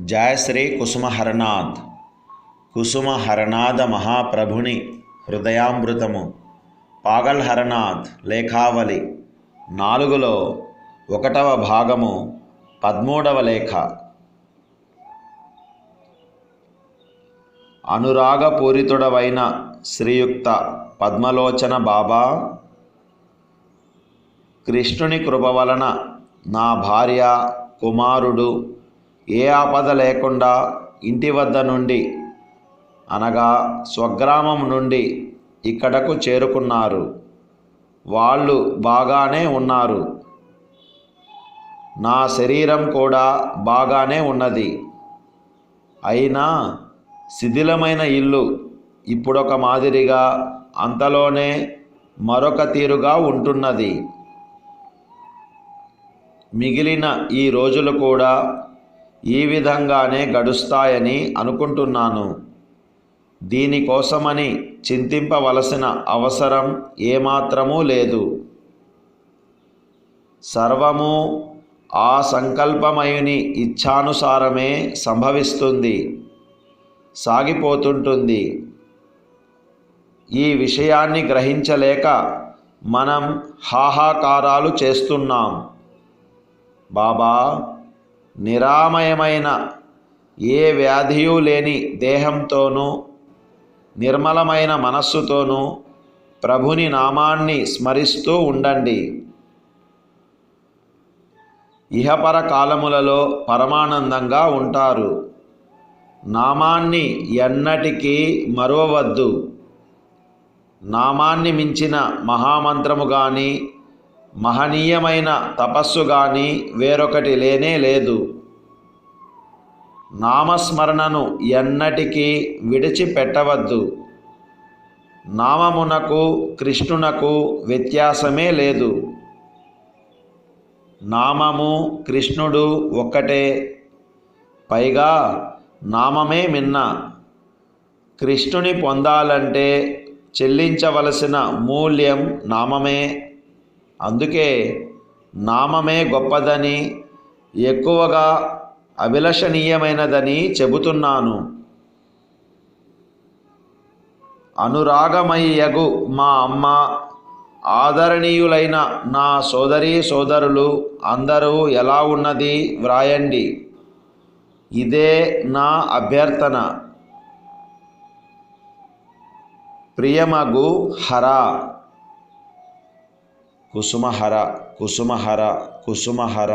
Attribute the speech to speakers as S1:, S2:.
S1: జయశ్రీ కుసుమహరనాథ్ కుసుమహరనాథ మహాప్రభుని హృదయామృతము. పాగల్ హరనాథ్ లేఖావళి. నాలుగులో ఒకటవ భాగము పదమూడవ లేఖ. అనురాగపూరితుడవైన శ్రీయుక్త పద్మలోచన బాబా కృష్ణుని కృప వలన నా భార్య కుమారుడు ఏ ఆపద లేకుండా ఇంటి వద్ద నుండి అనగా స్వగ్రామం నుండి ఇక్కడకు చేరుకున్నారు. వాళ్ళు బాగానే ఉన్నారు. నా శరీరం కూడా బాగానే ఉన్నది. అయినా శిథిలమైన ఇల్లు ఇప్పుడొక మాదిరిగా అంతలోనే మరొక తీరుగా ఉంటున్నది. మిగిలిన ఈ రోజులు కూడా ఈ విధంగానే గడుస్తాయని అనుకుంటున్నాను. దీనికోసమని చింతింపవలసిన అవసరం ఏమాత్రమూ లేదు. సర్వము ఆ సంకల్పమయుని ఇచ్ఛానుసారమే సంభవిస్తుంది. సాగిపోతుంటుంది. ఈ విషయాన్ని గ్రహించలేక మనం హాహాకారాలు చేస్తున్నాం. బాబా నిరామయమైన ఏ వ్యాధియూ లేని దేహంతోనూ నిర్మలమైన మనస్సుతోనూ ప్రభుని నామాన్ని స్మరిస్తూ ఉండండి. ఇహపర కాలములలో పరమానందంగా ఉంటారు. నామాన్ని ఎన్నటికీ మరువవద్దు. నామాన్ని మించిన మహామంత్రము కానీ మహనీయమైన తపస్సు కానీ వేరొకటి లేనే లేదు. నామస్మరణను ఎన్నటికీ విడిచిపెట్టవద్దు. నామమునకు కృష్ణునకు వ్యత్యాసమే లేదు. నామము కృష్ణుడు ఒక్కటే. పైగా నామమే మిన్న. కృష్ణుని పొందాలంటే చెల్లించవలసిన మూల్యం నామమే. అందుకే నామమే గొప్పదని ఎక్కువగా అభిలషణీయమైనదని చెబుతున్నాను. అనురాగమయ్యగు మా అమ్మ ఆదరణీయులైన నా సోదరీ సోదరులు అందరూ ఎలా ఉన్నది వ్రాయండి. ఇదే నా అభ్యర్థన. ప్రియమగు హర. కుసుమహర కుసుమహర కుసుమహర.